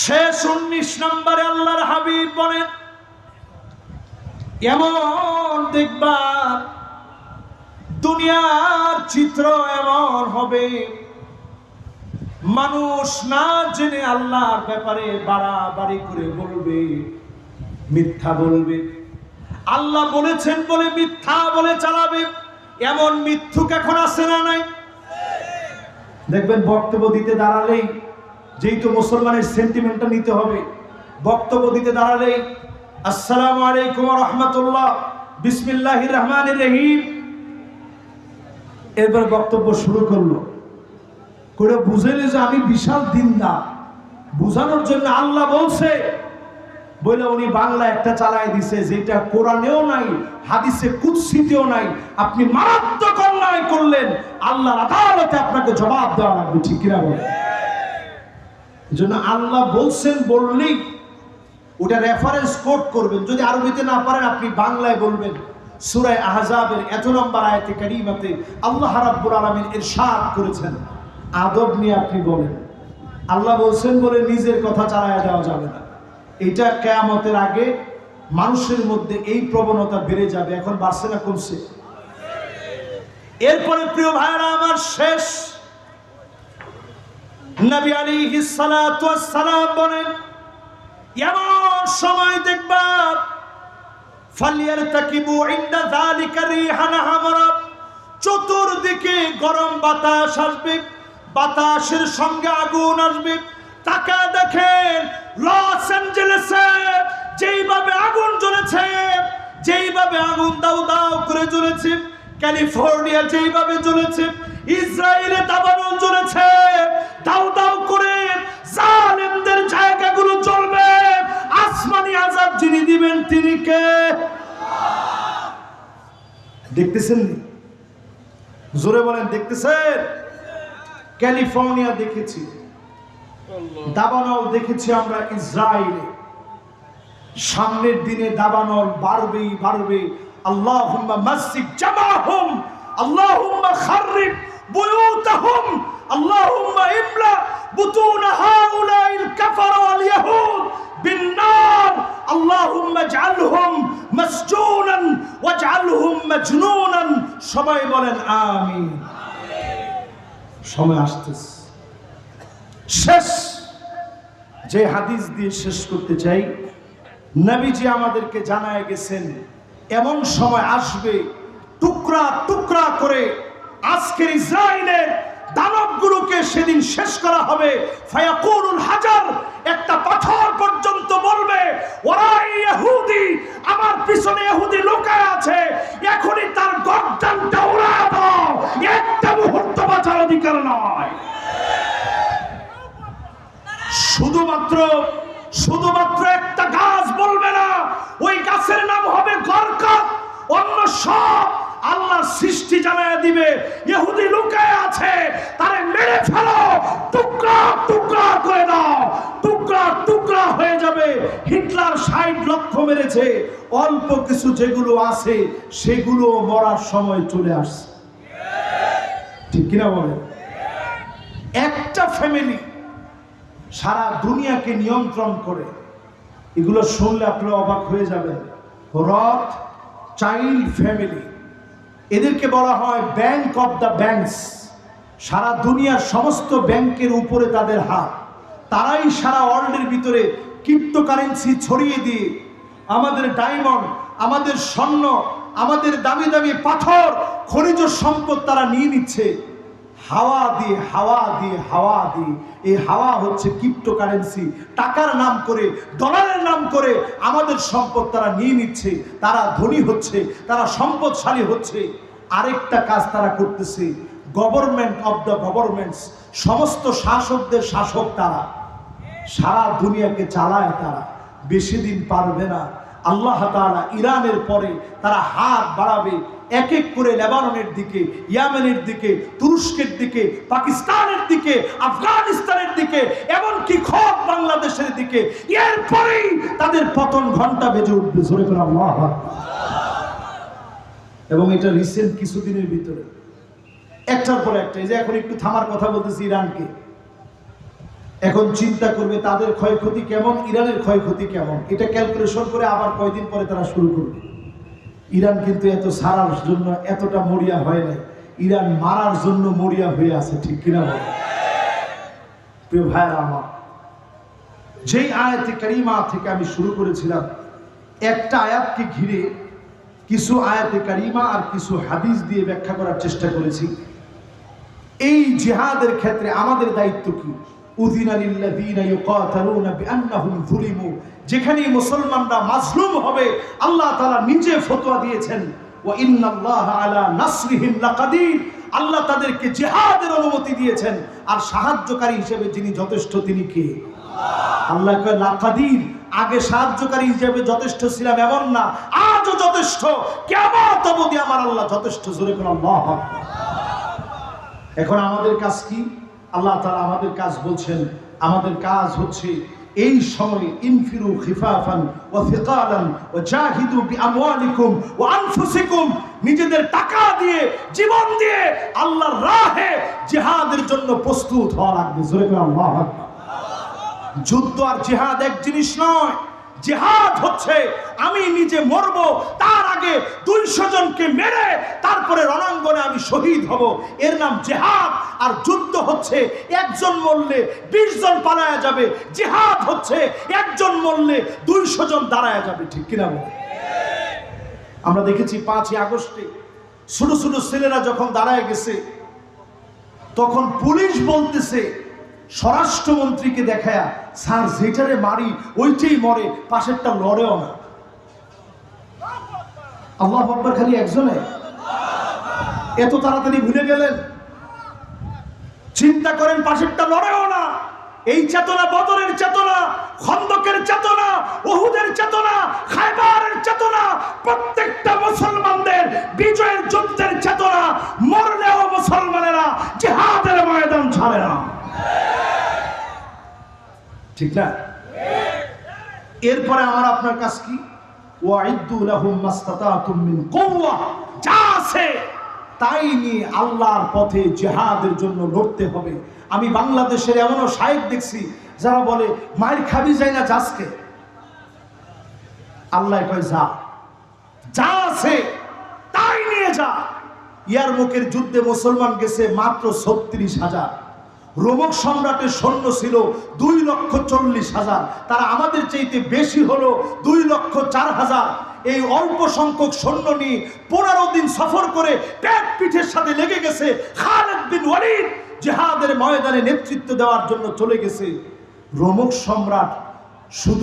শেষ উনিশ নম্বরে আল্লাহর হাবিব বলেন, এমন দেখবা দুনিয়ার চিত্র এমন হবে। মানুষ না জেনে আল্লাহর ব্যাপারে বাড়াবাড়ি করে বলবে, মিথ্যা বলবে। আল্লাহ বলেছেন বলে মিথ্যা বলে চালাবে। এমন মিথ্যুক এখন আছে না নাই? দেখবেন বক্তব্য দিতে দাঁড়ালেই যেই তো মুসলমানের সেন্টিমেন্টটা নিতে হবে, বক্তব্য দিতে দাঁড়ালেই আসসালামু আলাইকুম রহমতুল্লাহ, বিসমিল্লাহির রহমানির রহিম। এরপর বক্তব্য শুরু করল। করে বুঝেলে যে আমি বিশাল দিনদার। বুঝানোর জন্য আল্লাহ বলছে, বলে উনি বাংলা একটা চালায় দিছে যেটা কোরআনেও নাই, হাদিসে কুৎসিতেও নাই। আপনি মারাত্মক অন্যায় করলেন, আল্লাহর আদালতে আপনাকে জবাব দেওয়া লাগবে, ঠিক কিনা বলে জন্য আল্লাহ বলছেন বললেই ওটা রেফারেন্স কোট করবেন। যদি আরবিতে না পারেন, আপনি বাংলায় বলবেন। সুরায় আহজাবের এত নম্বর আয়াতে, কারিমাতে আল্লাহ রাব্বুল আলামিন ইরশাদ করেছেন। আদব নিয়ে আপনি বলেন। আল্লাহ বলছেন বলে নিজের কথা চালায় দেওয়া যাবে না। এটা কেয়ামতের আগে মানুষের মধ্যে এই প্রবণতা বেড়ে যাবে। এখন না কমছে। এরপরে প্রিয় ভাইরা আমার শেষ নবী ওয়াস সালাম বলেন, এমন সময় দেখবা, ফালিয়ারতাকিবু ইনদা যালিকা রিহান হামারা, চতুর্দিকে গরম বাতাস আসবে, বাতাসের সঙ্গে আগুন আসবে। তাকা দেখেন লস অ্যাঞ্জেলেসে, যেইভাবে আগুন জ্বলেছে, যেইভাবে আগুন দাউ দাউ করে জ্বলেছে, ক্যালিফোর্নিয়া যেইভাবে জ্বলেছে, ইসরায়েলে দাবানল জ্বলেছে। তিনি দেখতেছেন জোরে বলেন, দেখতেছেন? ক্যালিফোর্নিয়া দেখেছি। দাবানল দেখেছি আমরা ইসরায়েলে। সামনের দিনে দাবানল বাড়বেই বাড়বে আল্লাহুম্মা মসজিদ জামাহুম, আল্লাহুম্মা খাররিব বুয়ুতাহুম, আল্লাহুম্মা ইমলা বুতুন হাউলাইল কাফারা মাজনুনান সবাই বলেন আমি সময় আসতেছে। শেষ। যে হাদিস দিয়ে শেষ করতে চাই, নবীজি আমাদেরকে জানায় গেছেন, এমন সময় আসবে, টুকরা টুকরা করে আজকের ইসরায়েলের দানবগুলোকে সেদিন শেষ করা হবে। ফায়াকুলুল হাজার, একটা শুধুমাত্র শুধুমাত্র একটা গাছ বলবে না, ওই গাছের নাম হবে গরকত। অন্য সব আল্লাহর সৃষ্টি জানায় দিবে। ইহুদি লুকায় আছে, তারে মেরে ফেলো, টুকরা টুকরা করে দাও, টুকরা টুকরা হয়ে যাবে। হিটলার ষাট লক্ষ মেরেছে, অল্প কিছু যেগুলো আছে, সেগুলো মরার সময় চলে আসছে। ঠিক কিনা বলেন? একটা ফ্যামিলি সারা দুনিয়াকে নিয়ন্ত্রণ করে। এগুলো শুনলে আপনারা অবাক হয়ে যাবেন। রথ, চাইল্ড ফ্যামিলি। এদেরকে বলা হয় ব্যাংক অফ দ্য ব্যাংকস। সারা দুনিয়ার সমস্ত ব্যাংকের উপরে তাদের হাত। তারাই সারা ওয়ার্ল্ডের ভিতরে ক্রিপ্টোকারেন্সি ছড়িয়ে দিয়ে আমাদের ডায়মন্ড, আমাদের স্বর্ণ, আমাদের দামি দামি পাথর, খনিজ সম্পদ তারা নিয়ে নিচ্ছে। হাওয়া দিয়ে হাওয়া দিয়ে হাওয়া দিয়ে। এই হাওয়া হচ্ছে ক্রিপ্টোকারেন্সি টাকার নাম করে ডলারের নাম করে আমাদের সম্পদ তারা নিয়ে নিচ্ছে। তারা ধনী হচ্ছে, তারা সম্পদশালী হচ্ছে। আরেকটা কাজ তারা করতেছে গভর্নমেন্ট অফ দ্য গভর্নমেন্টস সমস্ত শাসকদের শাসক তারা। সারা দুনিয়াকে চালায় তারা। বেশি দিন পারবে না। আল্লাহ তাআলা ইরানের পরে তারা হাত বাড়াবে এক এক করে লেবাননের দিকে, ইয়ামেনের দিকে, তুরস্কের দিকে, পাকিস্তানের দিকে, আফগানিস্তানের দিকে, এমনকি খব বাংলাদেশের দিকে। এরপরেই তাদের পতন ঘণ্টা বেজে উঠবে। জোরে করে আল্লাহ এবং এটা রিসেন্ট কিছুদিনের ভিতরে। একটার পর একটা। এই যে এখন একটু থামার কথা বলতেছি ইরানকে। এখন চিন্তা করবে তাদের ক্ষয়ক্ষতি কেমন, ইরানের ক্ষয়ক্ষতি কেমন? এটা ক্যালকুলেশন করে আবার কয়দিন পরে তারা শুরু করবে। ইরান কিন্তু এত সারার জন্য এতটা মরিয়া হয় নাই। ইরান মারার জন্য মরিয়া হয়ে আছে, ঠিক কিনা বলে? প্রিয় ভাইয়েরা আমার, যেই আয়াতে কারিমা থেকে আমি শুরু করেছিলাম, একটা আয়াতকে ঘিরে কিছু আয়াতে কারিমা আর কিছু হাদিস দিয়ে ব্যাখ্যা করার চেষ্টা করেছি। এই জিহাদের ক্ষেত্রে আমাদের দায়িত্ব কি? যেখানেই মুসলমানরা মাজলুম হবে, আল্লাহ তাআলা নিজে ফতোয়া দিয়েছেন আল্লাহ তাদেরকে জিহাদের অনুমতি দিয়েছেন, আর সাহায্যকারী হিসেবে যিনি যথেষ্ট তিনি কে? আল্লাহ লাকাদির আগে সাহায্যকারী হিসেবে যথেষ্ট ছিলাম এমন না, আজও যথেষ্ট কেমন অবধি আমার আল্লাহ যথেষ্ট, জোরে আল্লাহ এখন আমাদের কাজ কি? আল্লাহ তাআলা আমাদের কাজ বলছেন, আমাদের কাজ হচ্ছে এই সময়ে ইনফিরু খিফাফান ওয়া থিকালান ওয়া জাহিদু বিআমওয়ালিকুম ওয়া আনফুসিকুম, নিজেদের টাকা দিয়ে, জীবন দিয়ে আল্লাহর রাহে জিহাদের জন্য প্রস্তুত হওয়া লাগবে। জোরে করে আল্লাহু আকবার। যুদ্ধ আর জিহাদ এক জিনিস নয়, জিহাদ হচ্ছে আমি নিজে মরব তার আগে দুইশো জনকে মেরে তারপরে রণাঙ্গনে আমি শহীদ হব। এর নাম জিহাদ। আর যুদ্ধ হচ্ছে, একজন মরলে বিশ জন পালায়া যাবে। জিহাদ হচ্ছে, একজন মরলে দুইশো জন দাঁড়ায়া যাবে। ঠিক কিনা আমরা দেখেছি পাঁচই আগস্টে ছোট ছোট ছেলেরা যখন দাঁড়ায় গেছে, তখন পুলিশ বলতেছে, স্বরাষ্ট্রমন্ত্রীকে দেখায়া, স্যার যেটারে মারি, ওইটাই মরে, পাশেরটা লড়েও না। আল্লাহ আকবর খালি একজনে। এত তাড়াতাড়ি ভুলে গেলেন। চিন্তা করেন পাশেরটা লড়েও না। এই চেতনা বদরের চেতনা, খন্দকের চেতনা ওহুদের চেতনা, খায়বারের চেতনা, প্রত্যেকটা মুসলমানদের বিজয়ের যুদ্ধের চেতনা, মরলেও মুসলমানেরা জিহাদের ময়দান ছাড়ে না। ঠিক না? এরপরে আমার আপনার কাজ কি? তাই নিয়ে আল্লাহর পথে জিহাদের জন্য লড়তে হবে। আমি বাংলাদেশের এমনও সাহেব দেখছি, যারা বলে, মায়ের খাবি যায় না যাসকে আল্লাহ কয়, যা। যা আছে তাই নিয়ে যা। ইয়ার মুখের যুদ্ধে মুসলমান গেছে মাত্র ছত্রিশ হাজার। রোমক সম্রাটের সৈন্য ছিল দুই লক্ষ চল্লিশ হাজার। তারা আমাদের চাইতে বেশি হলো দুই লক্ষ চার হাজার। এই অল্প সংখ্যক সৈন্য নিয়ে পনেরো দিন সফর করে পেট পিঠের সাথে লেগে গেছে খালেদ বিন ওয়ালিদ, জেহাদের ময়দানে নেতৃত্ব দেওয়ার জন্য চলে গেছে। রোমক সম্রাট শুধু